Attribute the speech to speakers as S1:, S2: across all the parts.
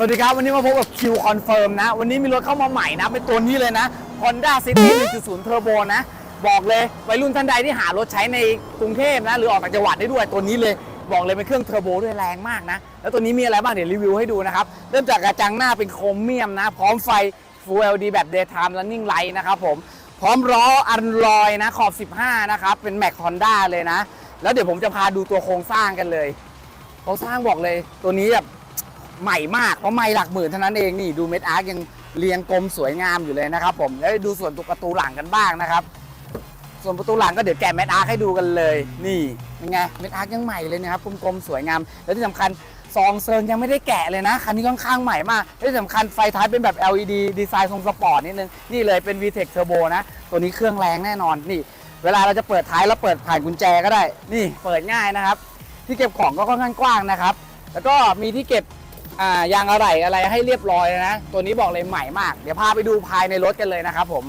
S1: สวัสดีครับ วันนี้มาพบกับ Q Confirm นะ วันนี้มีรถเข้ามาใหม่นะ เป็นตัวนี้เลยนะ Honda City 1.0 Turbo นะ บอกเลยวัยรุ่นท่านใดที่หารถใช้ในกรุงเทพนะ หรือออกต่างจังหวัดได้ด้วยตัวนี้เลยบอกเลยเป็นเครื่องเทอร์โบด้วยแรงมากนะ แล้วตัวนี้มีอะไรบ้างเดี๋ยวรีวิวให้ดูนะครับ เริ่มจากกระจังหน้าเป็นโครเมียมนะ พร้อมไฟ Full LED แบบ Daytime Running Light นะครับผมพร้อมล้ออันลอยนะขอบ 15 นะครับเป็น Mac Honda เลยนะ แล้วเดี๋ยวผมจะพาดูตัวโครงสร้างกันเลยโครงสร้างบอกเลยตัวนี้แบบ ใหม่มากเพราะไม่หลักหมื่นเท่านั้นเองนี่ดูเม็ดอาร์คยังเรียงกลมสวยงามอยู่เลยนะครับ ผมแล้วดูส่วนตัวประตูหลังกันบ้างนะครับ ส่วนประตูหลังก็เดี๋ยวแกะเม็ดอาร์คให้ดูกันเลย นี่เป็นไงเม็ดอาร์คยังใหม่เลยนะครับกลมๆสวยงามแล้วที่สำคัญซองเซิงยังไม่ได้แกะเลยนะคันนี้ค่อนข้างใหม่มากและที่สำคัญไฟท้ายเป็นแบบ LED ดีไซน์ทรงสปอร์ตนิดนึงนี่เลยเป็น VTEC Turbo นะ ตัวนี้เครื่องแรงแน่นอนนี่ เวลาเราจะเปิดท้ายแล้วเปิดผ่านกุญแจก็ได้ นี่เปิดง่ายนะครับ ที่เก็บของก็ค่อนข้างกว้างนะครับ แล้วก็มีที่เก็บ อ่ายางอะไหล่อะไรให้เรียบร้อยนะ ตัวนี้บอกเลยใหม่มาก เดี๋ยวพาไปดูภายในรถกันเลยนะครับผม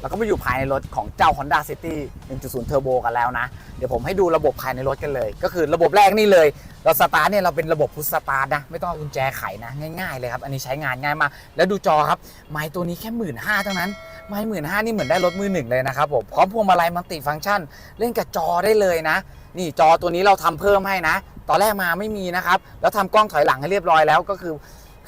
S1: เราก็มาอยู่ภายในรถของเจ้า Honda City 1.0 Turbo กันแล้วนะ เดี๋ยวผมให้ดูระบบภายในรถกันเลย ก็คือระบบแรกนี่เลย เราสตาร์ทเนี่ยเราเป็นระบบพุชสตาร์ทนะ ไม่ต้องกุญแจไขนะ ง่ายๆเลยครับ อันนี้ใช้งานง่ายมาก แล้วดูจอครับ ไม้ตัวนี้แค่หมื่นห้าเท่านั้น ไม้หมื่นห้านี่เหมือนได้รถมือหนึ่งเลยนะครับผม พร้อมพวงมาลัยมัลติฟังก์ชัน เล่นกับจอได้เลยนะ นี่จอตัวนี้เราทำเพิ่มให้นะ ตอนแรกมาไม่มีนะครับ แล้วทำกล้องถอยหลังให้เรียบร้อยแล้วก็คือ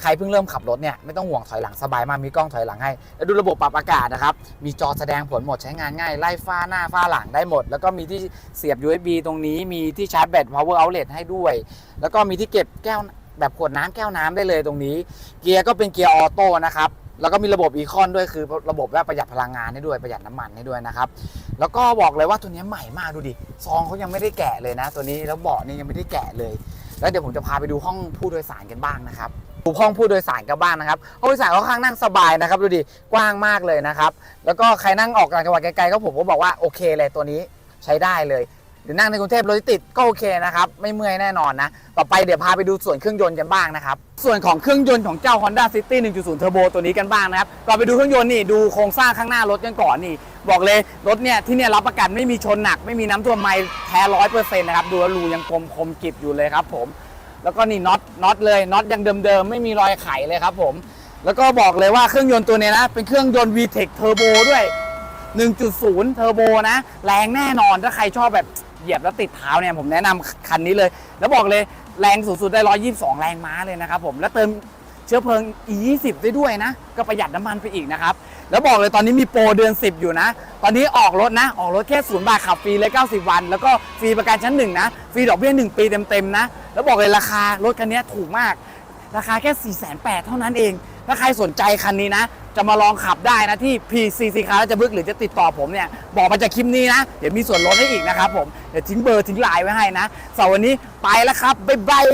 S1: ใครเพิ่งเริ่มขับรถเนี่ยไม่ต้องห่วงถอยหลังสบายมากมีกล้องถอยหลังให้ แล้วดูระบบปรับอากาศนะครับ มีจอแสดงผลหมดใช้งานง่าย ไล่ฟ้าหน้าฟ้าหลังได้หมด แล้วก็มีที่เสียบ USB ตรงนี้มีที่ชาร์จแบต power outlet ให้ด้วย แล้วก็มีที่เก็บแก้วแบบขวดน้ำแก้วน้ำได้เลยตรงนี้ เกียร์ก็เป็นเกียร์ออโต้นะครับ แล้วก็มีระบบอีคอนด้วยคือระบบว่าประหยัดพลังงานให้ด้วยประหยัดน้ำมันให้ด้วยนะครับ แล้วก็บอกเลยว่าตัวนี้ใหม่มากดูดิซองเขายังไม่ได้แกะเลยนะ ตัวนี้แล้วเบาะนี่ยังไม่ได้แกะเลย แล้วเดี๋ยวผมจะพาไปดูห้องผู้โดยสารกันบ้างนะครับดูห้องผู้โดยสารกันบ้างนะครับห้องผู้โดยสารค่อนข้างนั่งสบายนะครับดูดิกว้างมากเลยนะครับ แล้วก็ใครนั่งออกต่างจังหวัดไกลๆก็ผมก็บอกว่าโอเคเลยตัวนี้ใช้ได้เลย หรือนั่งในกรุงเทพรถติดก็โอเคนะครับไม่เมื่อยแน่นอนนะ ต่อไปเดี๋ยวพาไปดูส่วนเครื่องยนต์กันบ้างนะครับ ส่วนของเครื่องยนต์ของเจ้า Honda City 1.0 Turbo ตัวนี้กันบ้างนะครับก่อนไปดูเครื่องยนต์นี่ดูโครงสร้างข้างหน้ารถกันก่อนนี่ บอกเลยรถเนี่ยที่เนี่ยรับประกันไม่มีชนหนัก ไม่มีน้ำท่วมไม้แท้ร้อยเปอร์เซ็นต์นะครับดูแล้วรูยังกลมคมกริบอยู่เลยครับผมแล้วก็นี่น็อตน็อตเลยน็อตยังเดิมๆไม่มีรอยไขเลยครับผมแล้วก็บอกเลยว่าเครื่องยนต์ตัวเนี้ยนะเป็นเครื่องยนต์ VTEC Turbo ด้วย 1.0 Turbo นะ แรงแน่นอนถ้าใครชอบแบบ เหยียบแล้วติดเท้าเนี่ยผมแนะนำคันนี้เลย แล้วบอกเลยแรงสูงสุดได้ 122 แรงม้าเลยนะครับผมแล้วเติมเชื้อเพลิง E20 ได้ด้วยนะ ก็ประหยัดน้ำมันไปอีกนะครับ แล้วบอกเลยตอนนี้มีโปรเดือน 10 อยู่นะ ตอนนี้ออกรถนะ ออกรถแค่ศูนย์บาทขับฟรีเลย 90 วัน แล้วก็ฟรีประกันชั้นหนึ่งนะ ฟรีดอกเบี้ย 1 ปีเต็ม ๆ นะ แล้วบอกเลยราคารถคันนี้ถูกมาก ราคาแค่ 4 8 0 0 0เท่านั้นเอง ถ้าใครสนใจคันนี้นะ จะมาลองขับได้นะที่ PCC คาร์จะบึกหรือจะติดต่อผมเนี่ย บอกมาจากคลิปนี้นะ เดี๋ยวมีส่วนลดให้อีกนะครับผม เดี๋ยวทิ้งเบอร์ทิ้งไลน์ไว้ให้นะสำหรับวันนี้ไปแล้วครับ บ๊ายบาย